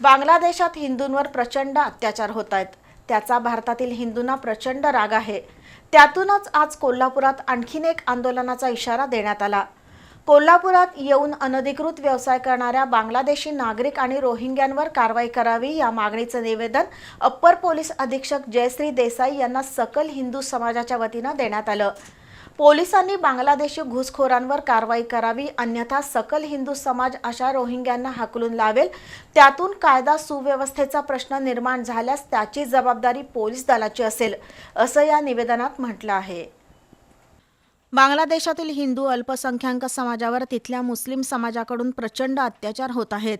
बांगलादेशात हिंदूंवर प्रचंड अत्याचार होत आहेत त्याचा भारतातील हिंदूंना प्रचंड राग आहे. त्यातूनच आज कोल्हापुरात आणखीन एक आंदोलनाचा इशारा देण्यात आला. कोल्हापुरात येऊन अनधिकृत व्यवसाय करणाऱ्या बांगलादेशी नागरिक आणि रोहिंग्यांवर कारवाई करावी या मागणीचं निवेदन अप्पर पोलीस अधीक्षक जयश्री देसाई यांना सकल हिंदू समाजाच्या वतीनं देण्यात आलं. पोलिसांनी बांगलादेशी घुसखोरांवर कारवाई करावी अन्यथा सकल हिंदू समाज अशा रोहिंग्यांना हाकलून लावेल. त्यातून कायदा सुव्यवस्थेचा प्रश्न निर्माण झाल्यास त्याची जबाबदारी पोलीस दलाची असेल असं या निवेदनात म्हटलं आहे. बांगलादेशातील हिंदू अल्पसंख्याक समाजावर तिथल्या मुस्लिम समाजाकडून प्रचंड अत्याचार होत आहेत.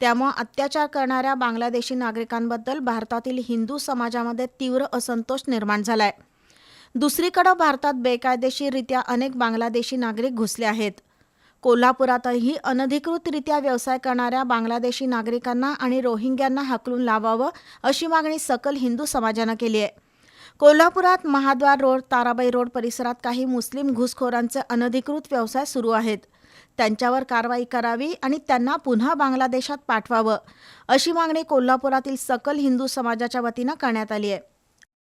त्यामुळे अत्याचार करणाऱ्या बांगलादेशी नागरिकांबद्दल भारतातील हिंदू समाजामध्ये तीव्र असंतोष निर्माण झाला आहे दुसरीकडे भारतात बेकायदेशीररित्या अनेक बांगलादेशी नागरिक घुसले आहेत. कोल्हापुरातही अनधिकृतरित्या व्यवसाय करणाऱ्या बांगलादेशी नागरिकांना आणि रोहिंग्यांना हाकलून लावावं अशी मागणी सकल हिंदू समाजानं केली आहे. कोल्हापुरात महाद्वार रोड ताराबाई रोड परिसरात काही मुस्लिम घुसखोरांचे अनधिकृत व्यवसाय सुरू आहेत. त्यांच्यावर कारवाई करावी आणि त्यांना पुन्हा बांगलादेशात पाठवावं अशी मागणी कोल्हापुरातील सकल हिंदू समाजाच्या वतीनं करण्यात आली आहे.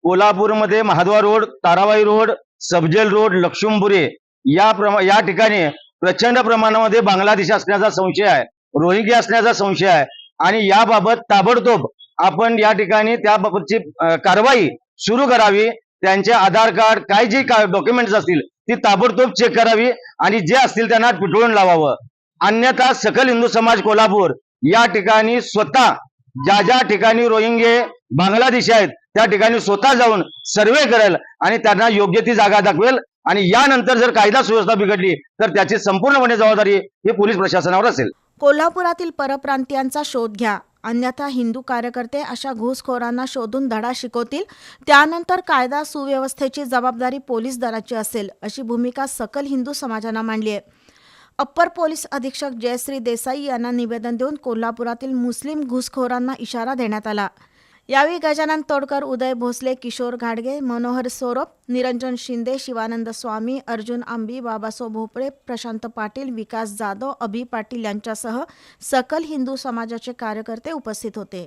कोल्हापूरमध्ये Mahadwar road Tarabai road sub jail road लक्ष्मीपुरे या प्रमा या ठिकाणी प्रचंड प्रमाणामध्ये बांगलादेश असण्याचा संशय आहे रोहिंगी असण्याचा संशय आहे आणि याबाबत ताबडतोब आपण या ठिकाणी त्याबाबतची कारवाई सुरू करावी त्यांचे आधार कार्ड काय जी डॉक्युमेंट्स असतील ती ताबडतोब चेक करावी आणि जे असतील त्यांना पिटळून लावावं. अन्यथा सकल हिंदू समाज कोल्हापूर या ठिकाणी स्वतः ज्या ज्या ठिकाणी रोहिंगे बांगलादेशी आहेत. त्या ठिकाणी स्वतः जाऊन सर्वे करेल आणि त्यांना योग्य ती जागा दाखवेल. आणि यानंतर जर कायदा सुव्यवस्था बिघडली तर त्याची संपूर्णपणे जबाबदारी ही पोलीस प्रशासनावर असेल. कोल्हापुरातील परप्रांतीयांचा शोध घ्या. अन्यथा हिंदू कार्यकर्ते अशा घुसखोरांना शोधून धडा शिकवतील. त्यानंतर कायदा सुव्यवस्थेची जबाबदारी पोलीस दलाची असेल अशी भूमिका सकल हिंदू समाजानं मांडली आहे. अप्पर पोलीस अधीक्षक जयश्री देसाई यांना निवेदन देऊन कोल्हापुरातील मुस्लिम घुसखोरांना इशारा देण्यात आला. यावेळी गजानन तोडकर उदय भोसले किशोर घाडगे मनोहर सोरोप निरंजन शिंदे शिवानंद स्वामी अर्जुन आंबी बाबासो भोपळे प्रशांत पाटील विकास जाधव अभि पाटील यांच्यासह सकल हिंदू समाजाचे कार्यकर्ते उपस्थित होते.